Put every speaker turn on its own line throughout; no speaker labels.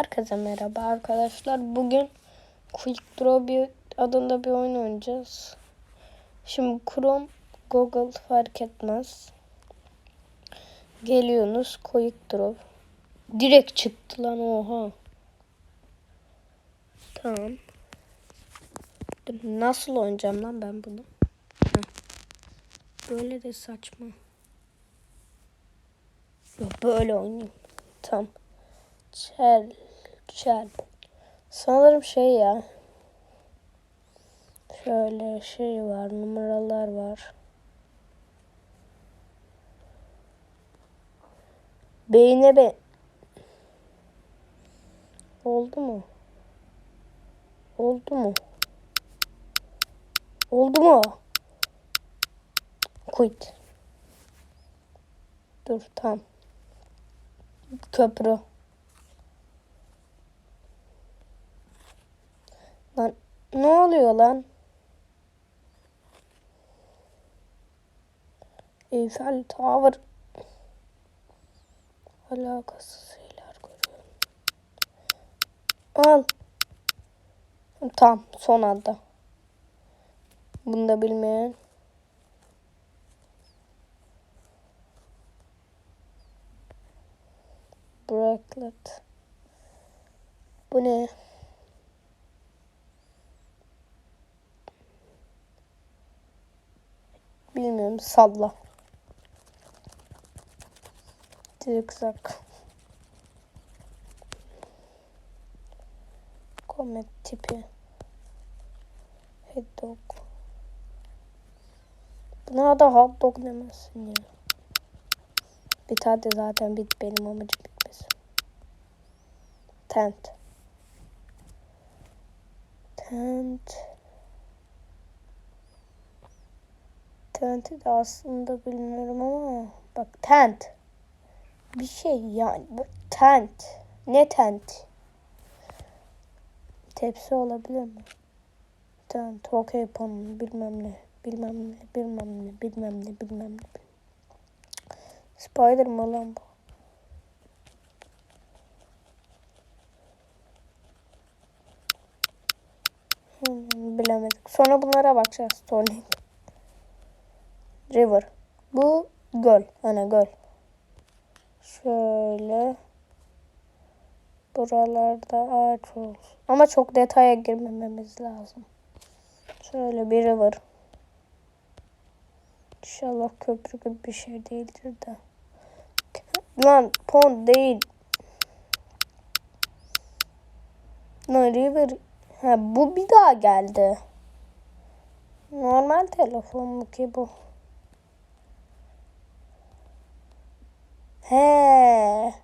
Herkese merhaba arkadaşlar. Bugün Quick Draw bir adında bir oyun oynayacağız. Şimdi Chrome, Google fark etmez. Geliyorsunuz Quick Draw. Direkt çıktı lan oha. Tamam. Nasıl oynayacağım lan ben bunu? Böyle de saçma. Böyle oynayayım. Tamam. Çel. Çel. Sanırım şey ya. Şöyle şey var. Numaralar var. Beyne be. Oldu mu? Oldu mu? Oldu mu? Quit. Dur tamam. Köprü. Lan ne oluyor lan? Eiffel Tower. Alakasız şeyler görüyorum. Al. Tamam son anda. Bunu da bilmeyen. Bracelet. Bu ne? Bilmiyorum salla. Zikzak. Komet tipi. Hot dog. Buna da hot dog demezsin ya. Bit hadi zaten bit benim amacım bitmesin. Tent. Tent. Tent'i de aslında bilmiyorum ama bak tent. Bir şey yani bu tent. Ne tent? Tepsi olabilir mi? Tent, okey pon, bilmem ne, bilmem ne, bilmem ne, bilmem ne, bilmem ne. Spider mı lan bu? Hmm, bilemedik. Sonra bunlara bakacağız. Tornado. River. Bu göl. Hani göl. Şöyle. Buralarda ağaç olsun. Ama çok detaya girmememiz lazım. Şöyle bir river. İnşallah köprü gibi bir şey değildir de. Lan pond değil. Lan river. Ha, bu bir daha geldi. Normal telefon mu ki bu? He.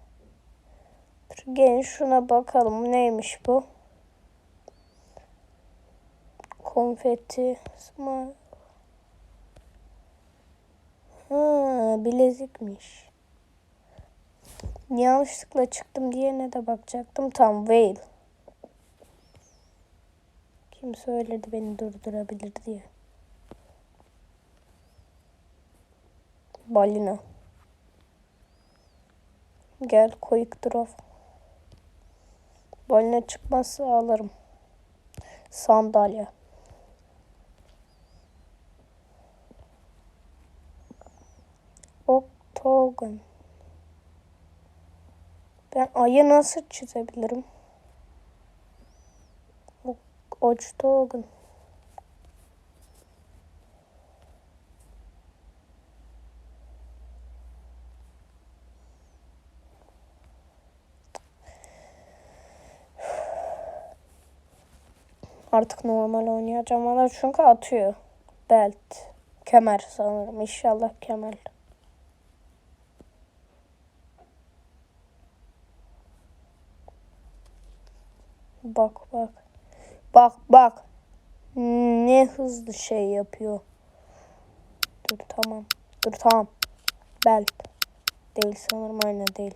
Dur gelin şuna bakalım neymiş bu? Konfeti. Ha, bilezikmiş. Yanlışlıkla çıktım diye ne de bakacaktım. Tam Veil. Kim söyledi beni durdurabilir diye. Balina. Gel koyuk drop. Balina çıkmazsa alırım. Sandalye. Oktogon. Ben ayı nasıl çizebilirim? Oktogon. Artık normal oynayacağım ama çünkü atıyor. Belt. Kemer sanırım. İnşallah kemer. Bak bak. Bak bak. Ne hızlı şey yapıyor. Dur tamam. Dur tamam. Belt. Değil sanırım aynen değil.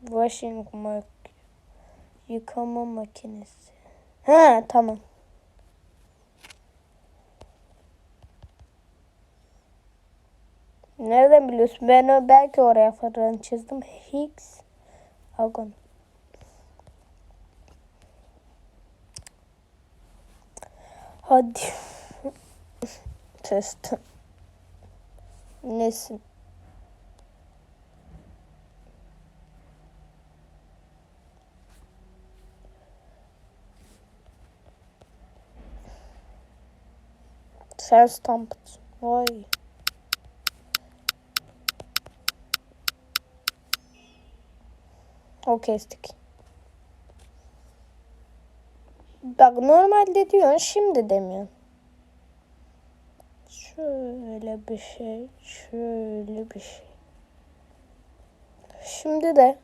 Washing mak yıkama makinesi. He tamam. Nereden biliyorsun? Ben o belki oraya falan çizdim. Higgs. Algon. Hadi. Test. Nesin? Sen stamped. Vay. O kestik. Bak normalde diyorsun şimdi demiyorsun. Şöyle bir şey, şöyle bir şey. Şimdi de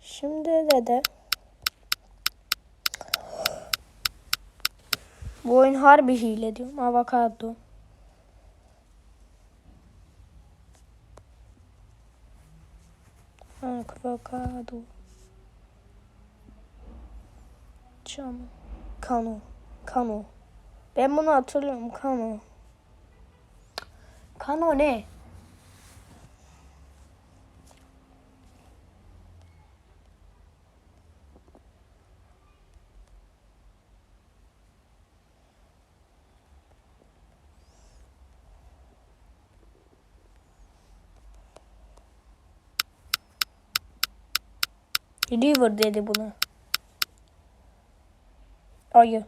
Şimdi de de Bu oyun harbi hile diyorum. Avokado. Avokado. Cam. Kano. Kano. Ben bunu hatırlıyorum. Kano. Kano ne? River dedi buna. Ayı.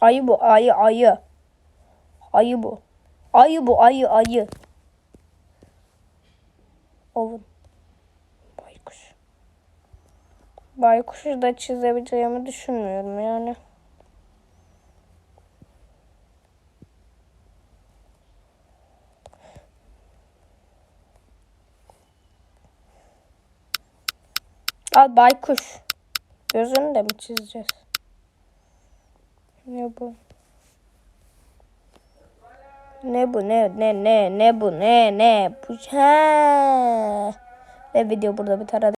Ayı bu ayı ayı. Ayı bu. Ayı bu ayı ayı. Ovun. Baykuş. Baykuşu da çizebileceğimi düşünmüyorum yani. Al baykuş. Gözünü de mi çizeceğiz? Ne bu? Ne bu ne ne ne ne bu ne ne bu? Ha. Ve video burada biter. Hadi.